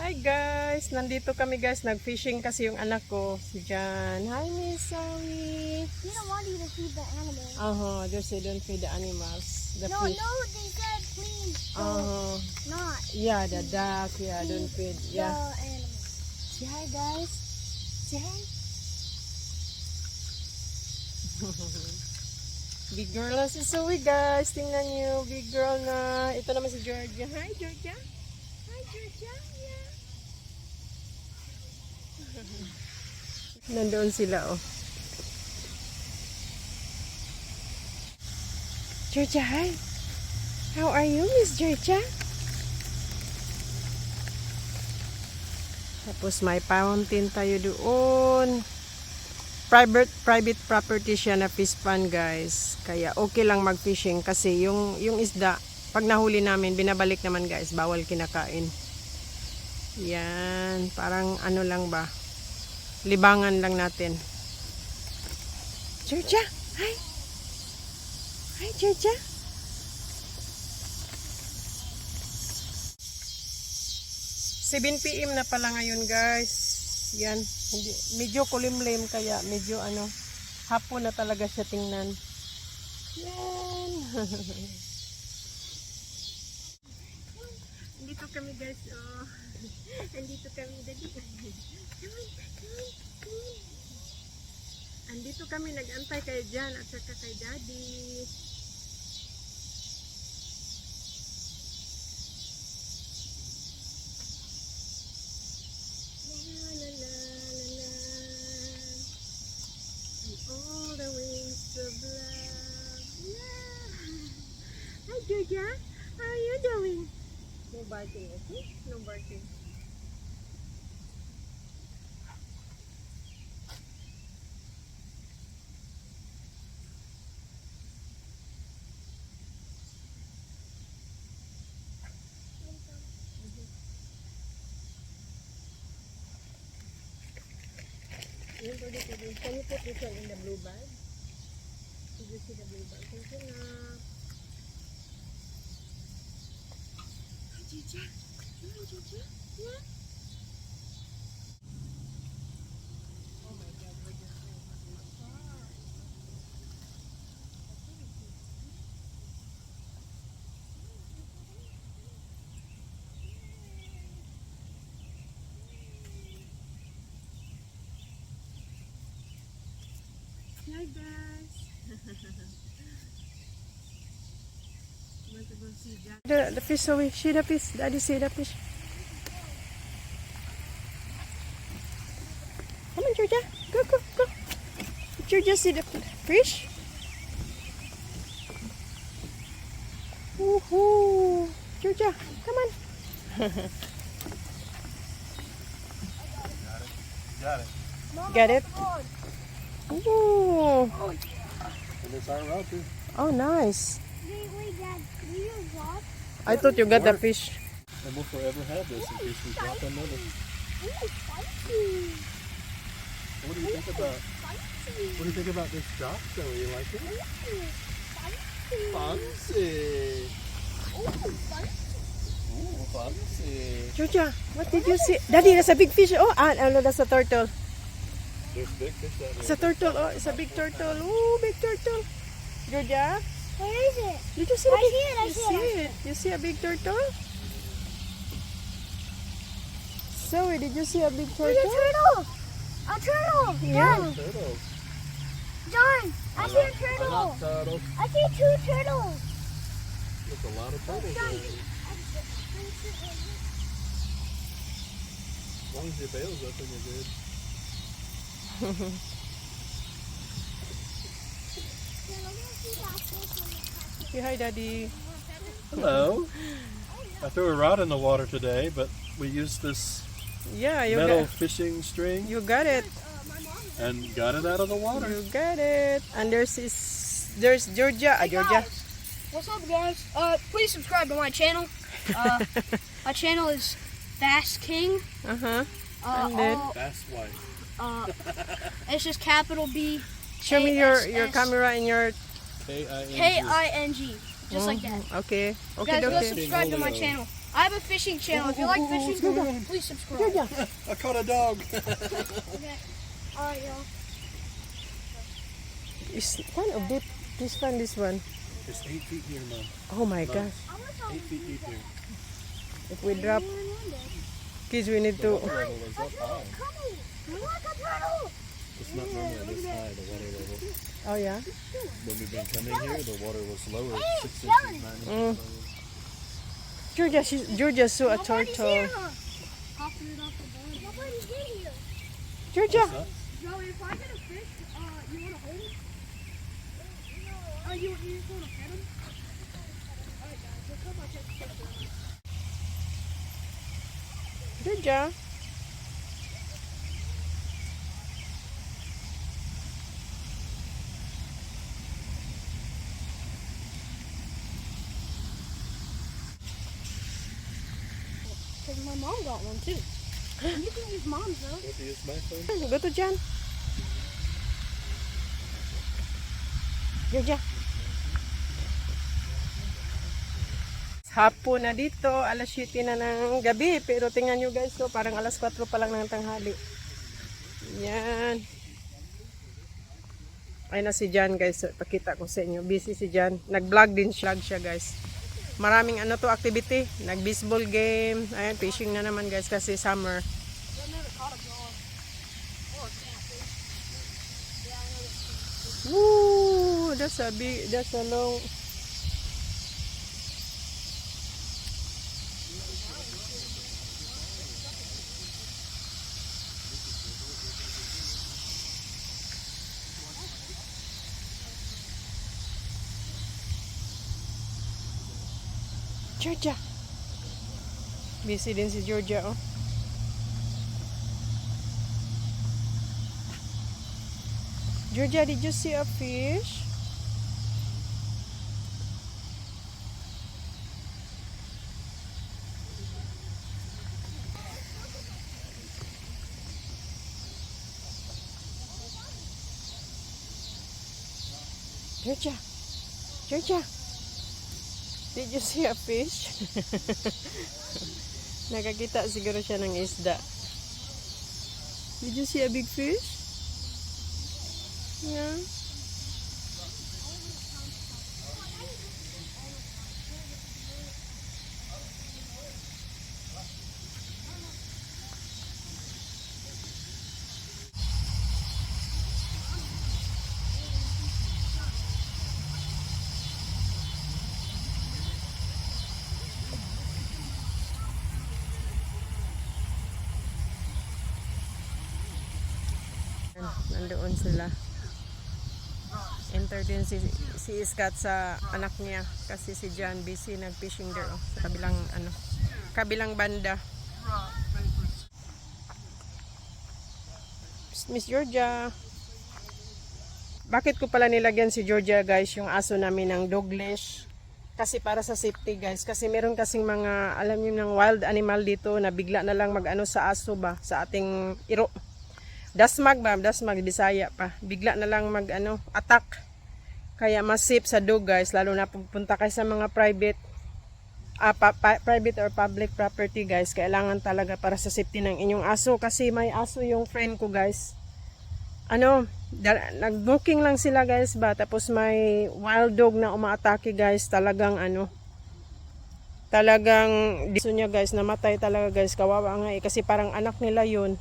Hi guys! Nandito kami guys. Nag-fishing kasi yung anak ko. Si Jan. Hi Miss Zoe! You don't want you to feed the animals. Uh-huh. Just say don't feed the animals. The no, fish. no, they said please don't Uh-huh. not Yeah, the duck. Yeah, don't feed. the Yeah. animals. Say hi guys. Say hi. Big girl na si Zoe guys. Tingnan niyo. Big girl na. Ito naman si Georgia. Hi Georgia. Hi Georgia. Yeah. Nandoon sila oh. Georgia, hi. How are you, Miss Georgia? Tapos may fountain tayo doon. Private private property siya na fish pond, guys. Kaya okay lang mag-fishing kasi yung yung isda pag nahuli namin binabalik naman, guys. Bawal kinakain. Yan, parang ano lang ba? Libangan lang natin. Georgia, hi. Hi, Georgia. Seven PM na pala ngayon, guys. Yan, hindi, medyo kulimlim kaya medyo ano, hapon na talaga siya tingnan. Yan. Andito kami guys, oh. Andito kami, dali. Andito kami nag-antay kay Jan at saka kay Daddy. Yun, pwede, pwede. Can you put this one in the blue bag? Did you see the blue bag? Thank you. Hi. Come on, Georgia. Yeah. Hi guys. Want to go see Jack? The, the fish away. See the fish. Daddy see the fish. Come on, Georgia. Go, go, go. Georgia, see the fish. Woohoo! Georgia, come on. Got it. Get it? Ooh. And it's our route too. Oh, nice. Wait, wait, Dad. Do you drop? I thought you got the fish. And we'll forever have this in case we drop another. Ooh, spicy. What do you think about Spicy. what do you think about this drop? So you like it? Ooh, spicy. Fancy. Ooh, spicy. Ooh, fancy. Georgia, what did you see? Daddy, that's a big fish. Oh, ah, ano, that's a turtle. There's big fish out It's a turtle. Oh, it's a big turtle. Oh, big turtle. Good Georgia, Where is it? did you see I the big- see it, I you see see it, it? You see a big turtle? Zoe, did you see a big There's a turtle? turtle. A turtle. Yeah. John, Turtles. John, I see a turtle. like turtles. I see two turtles. There's a lot of turtles John. As long as your bail's open, you're good. Say hi, Daddy. Hello. I threw a rod in the water today, but we used this Yeah, you metal got, fishing string you got it. and got it out of the water. You got it. And there's this, there's Georgia. Ah, Georgia. What's up, guys? Uh, please subscribe to my channel. Uh, my channel is Fast King. Uh huh. Uh, And then- all- That's white. Uh, it's just capital B Show me your your camera and your K I N G, just like that. Okay. Okay, Guys, go okay. subscribe to my channel. I have a fishing channel. If you like fishing, please subscribe. I caught a dog. okay. Alright, y'all. It's kind of deep. This one, this one. It's eight feet here, Mom. Oh my gosh. Eight feet deep here. If we drop, kids, we need to. Level is up high. Coming! Look a turtle! It's not normally this high, the water level. Oh yeah. When we've been coming here, the water was lower, six inches, nine Mm. inches lower. Georgia, she, Georgia saw a Nobody's turtle. here, huh? It off the boat. Nobody's in here. Georgia. Joey, if I get a fish, uh, you want to hold him? You, you just want to pet him? Alright, guys, let's go check the fish. Georgia. My mom got one too. you can use mom's though. Want to use my phone? Go to Jan. Georgia. Hapon na dito, alas 7 na ng gabi. Pero tingnan nyo guys, so, parang alas 4 pa lang ng tanghali. Yan. Ay na si Jan guys, pakita ko sa inyo. Busy si Jan. Nag-vlog din siya guys. Maraming ano to activity. Nag-baseball game. Ayan, fishing na naman guys kasi summer. Woo! That's a big, that's a long. Georgia. Busy din si Georgia, oh. Georgia, did you see a fish? Georgia, Georgia, did you see a fish? Nakakita siguro siya ng isda. Did you see a big fish? Yeah. Nandoon sila. Enter din si, si Iskat sa anak niya kasi si John busy nag-fishing there oh, sa kabilang ano kabilang banda. Miss Georgia. Bakit ko pala nilagyan si Georgia guys yung aso namin ng dog leash? Kasi para sa safety guys. Kasi meron kasing mga alam niyo ng wild animal dito na bigla na lang mag-ano sa aso ba sa ating iro. Dasmag ba? Dasmag, Bisaya pa. Bigla na lang mag ano, attack. Kaya mas safe sa dog guys, lalo na pupunta kayo sa mga private ah, pa- pa- private or public property guys. Kailangan talaga para sa safety ng inyong aso kasi may aso yung friend ko guys. Ano, nag-booking lang sila guys ba tapos may wild dog na umaatake guys, talagang ano talagang diso niya guys namatay talaga guys kawawa nga eh kasi parang anak nila yun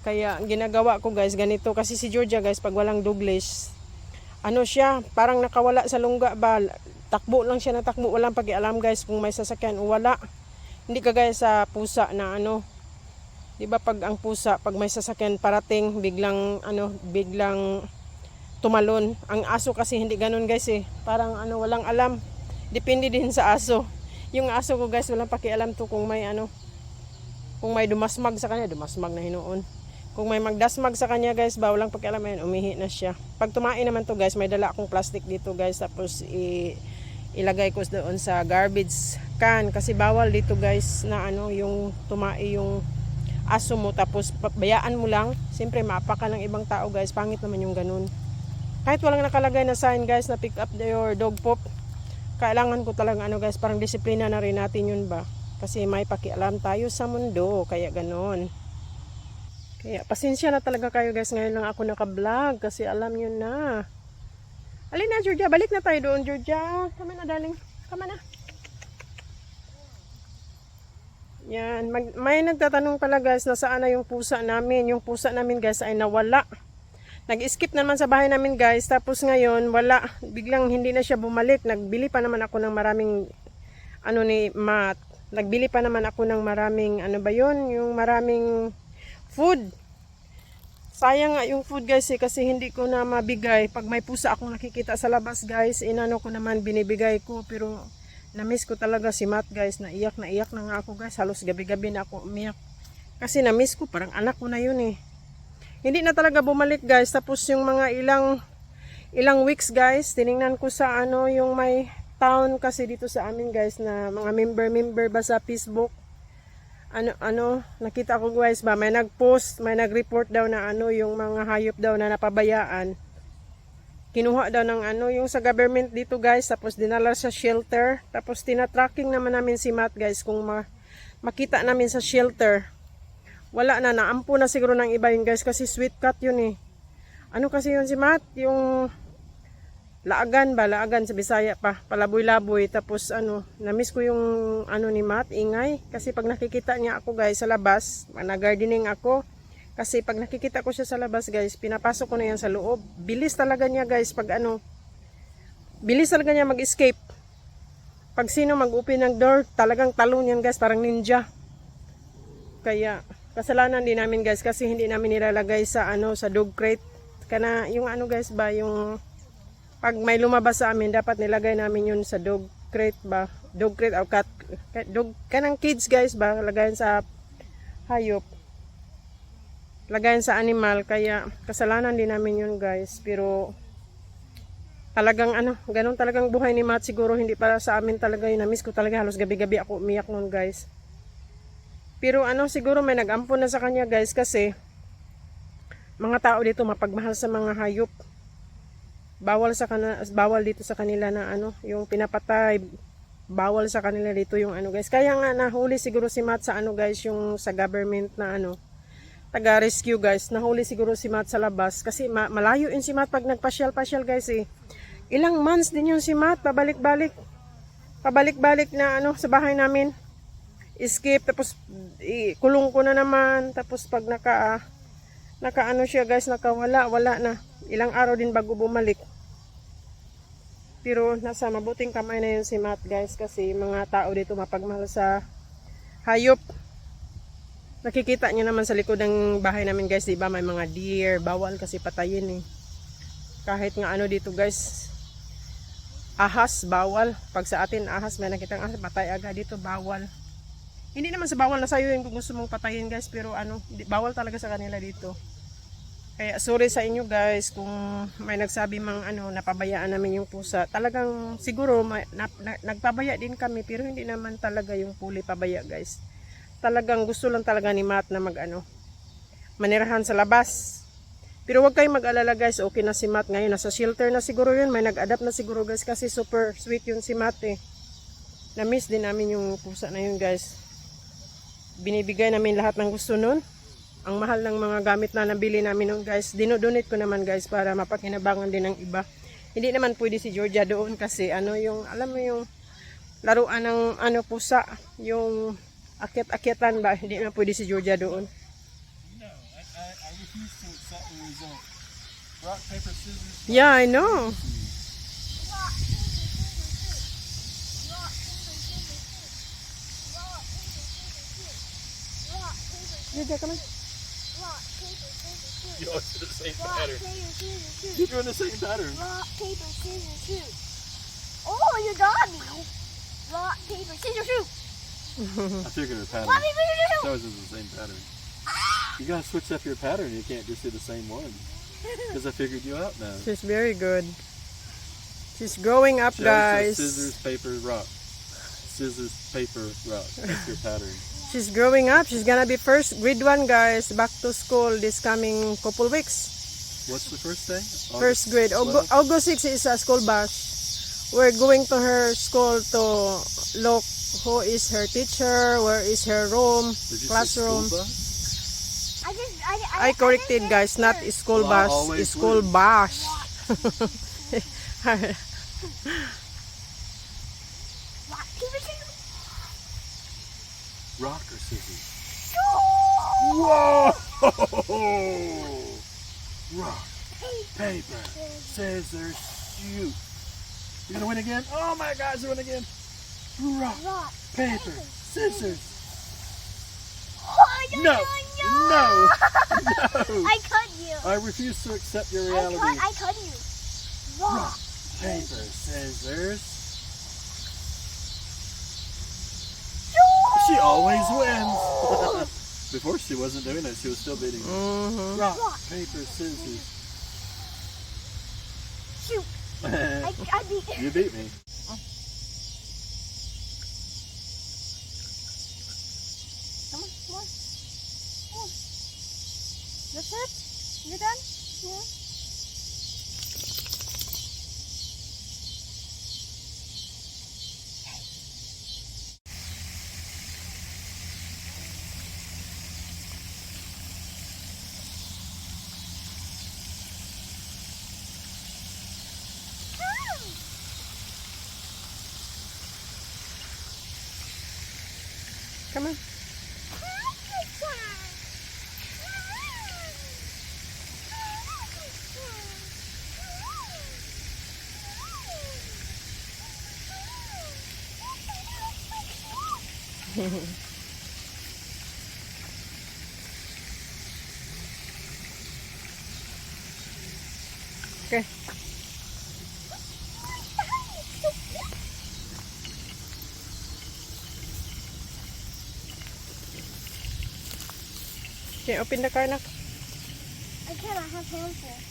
kaya ginagawa ko guys ganito. Kasi si Georgia guys pag walang Douglas ano siya parang nakawala sa lungga ba? Takbo lang siya na takbo. Walang pag-alam guys kung may sasakyan o wala. Hindi kagaya sa pusa na ano. 'di ba pag ang pusa pag may sasakyan parating biglang ano biglang tumalon. Ang aso kasi hindi ganun guys eh. Parang ano walang alam. Depende din sa aso. Yung aso ko guys walang pakialam to kung may ano kung may dumasmag sa kanya. Dumasmag na hinuon kung may magdasmag sa kanya guys, bawal lang pakialam yan, umihi na siya. Pag tumain naman to guys, may dala akong plastic dito guys, tapos i ilagay ko doon sa garbage can. Kasi bawal dito guys na ano yung tumai yung aso mo. Tapos bayaan mo lang. Siyempre mapa ka ng ibang tao guys. Pangit naman yung ganun. Kahit walang nakalagay na sign guys na pick up your dog poop kailangan ko talaga ano guys, parang disiplina na rin natin yun ba? Kasi may pakialam tayo sa mundo, kaya ganon. Kaya pasensya na talaga kayo guys, ngayon lang ako naka-vlog kasi alam nyo na. Alin na Georgia, balik na tayo doon Georgia. Tama na darling, tama na. Yan, mag, may nagtatanong pala guys, nasaan na yung pusa namin. Yung pusa namin guys ay nawala. Nag-skip naman sa bahay namin guys, tapos ngayon wala. Biglang hindi na siya bumalik. Nagbili pa naman ako ng maraming ano ni Matt. Nagbili pa naman ako ng maraming ano ba yon yung maraming food. Sayang nga yung food guys eh, kasi hindi ko na mabigay. Pag may pusa akong nakikita sa labas guys, inano ko naman binibigay ko. Pero na-miss ko talaga si Matt guys. Naiyak na iyak na nga ako guys. Halos gabi-gabi na ako umiyak. Kasi na-miss ko, parang anak ko na yun eh. Hindi na talaga bumalik guys. Tapos yung mga ilang ilang weeks guys, tiningnan ko sa ano yung may town kasi dito sa amin guys na mga member-member ba sa Facebook. Ano ano, nakita ko guys ba may nag-post, may nag-report daw na ano yung mga hayop daw na napabayaan. Kinuha daw ng ano yung sa government dito guys tapos dinala sa shelter tapos tina-tracking naman namin si Matt guys kung ma- makita namin sa shelter wala na, naampo na siguro ng iba yun guys kasi sweet cut yun eh. Ano kasi yun si Matt? Yung laagan ba? Laagan sa Bisaya pa. Palaboy-laboy. Tapos ano, namiss ko yung ano ni Matt, ingay. Kasi pag nakikita niya ako guys sa labas, na-gardening ako. Kasi pag nakikita ko siya sa labas guys, pinapasok ko na yan sa loob. Bilis talaga niya guys pag ano, bilis talaga niya mag-escape. Pag sino mag-open ng door, talagang talon yan guys, parang ninja. Kaya kasalanan din namin guys kasi hindi namin nilalagay sa ano sa dog crate. Kana yung ano guys ba yung pag may lumabas sa amin dapat nilagay namin yun sa dog crate ba. Dog crate o cat dog kanang kids guys ba lagayan sa hayop. Lagayan sa animal kaya kasalanan din namin yun guys pero talagang ano, ganun talagang buhay ni Matt siguro hindi para sa amin talaga yun. Na-miss ko talaga halos gabi-gabi ako umiyak noon guys. Pero ano siguro may nag-ampon na sa kanya guys kasi mga tao dito mapagmahal sa mga hayop. Bawal sa kana, bawal dito sa kanila na ano, yung pinapatay. Bawal sa kanila dito yung ano guys. Kaya nga nahuli siguro si Matt sa ano guys, yung sa government na ano, taga rescue guys. Nahuli siguro si Matt sa labas kasi ma- malayo yun si Matt pag nagpasyal-pasyal guys eh. Ilang months din yun si Matt, pabalik-balik. Pabalik-balik na ano sa bahay namin escape tapos i- kulong ko na naman tapos pag naka naka ano siya guys nakawala wala na ilang araw din bago bumalik pero nasa mabuting kamay na yun si Matt guys kasi mga tao dito mapagmahal sa hayop. Nakikita niyo naman sa likod ng bahay namin guys di ba? May mga deer bawal kasi patayin eh. Kahit nga ano dito guys. Ahas bawal. Pag sa atin ahas may nakitang ahas patay agad dito bawal. Hindi naman sa bawal na sa'yo yung gusto mong patayin guys, pero ano, bawal talaga sa kanila dito. Kaya sorry sa inyo guys kung may nagsabi mang ano, napabayaan namin yung pusa. Talagang siguro may, na, na- nagpabaya din kami pero hindi naman talaga yung puli pabaya guys. Talagang gusto lang talaga ni Matt na mag ano, manirahan sa labas. Pero wag kayong mag-alala guys, okay na si Matt ngayon. Nasa shelter na siguro yun, may nag-adapt na siguro guys kasi super sweet yun si Matt eh. Na-miss din namin yung pusa na yun guys binibigay namin lahat ng gusto nun. Ang mahal ng mga gamit na nabili namin nun guys. Dinodonate ko naman guys para mapakinabangan din ng iba. Hindi naman pwede si Georgia doon kasi ano yung, alam mo yung laruan ng ano pusa, yung akit-akitan ba, hindi na pwede si Georgia doon. No, I, I, I refuse to accept You always do the same Rock, pattern. paper, scissors, shoot. You're doing the same pattern. Rock, paper, scissors, shoot. Oh, you got me. Rock, paper, scissors, shoot. I figured a pattern. Rock, paper, scissors, shoot. It's always the same pattern. Ah! You gotta switch up your pattern. You can't just do the same one. Because I figured you out now. She's very good. She's growing up, She guys. Scissors, paper, rock. Scissors, paper, rock. That's your pattern. She's growing up. She's gonna be first grade one, guys. Back to school this coming couple weeks. What's the first day? First grade. Aug- 12? August 6 is a school bus. we're going to her school to look who is her teacher, where is her room, Did you classroom. say bus? I just, I, I, I corrected guys, not school Well, bus, always school would. bus. Rock, paper, scissors. Rock or scissors? Shoot! Whoa! Rock, paper, scissors, shoot. You gonna win again? Oh my gosh, you win again. Rock, Rock, paper, scissors. Oh, no, No, no, no, no. I cut you. I refuse to accept your I reality. cut, I cut you. Rock, Paper, scissors. shoot! She always wins. Before she wasn't doing it, she was still beating me. Mhm. Rock, Rock. paper, scissors. Shoot! I, I beat you. you beat me. Come on, come on. Come on. That's it? You're done? Yeah. Come on. Okay. Can you open the car now? I cannot have hands here.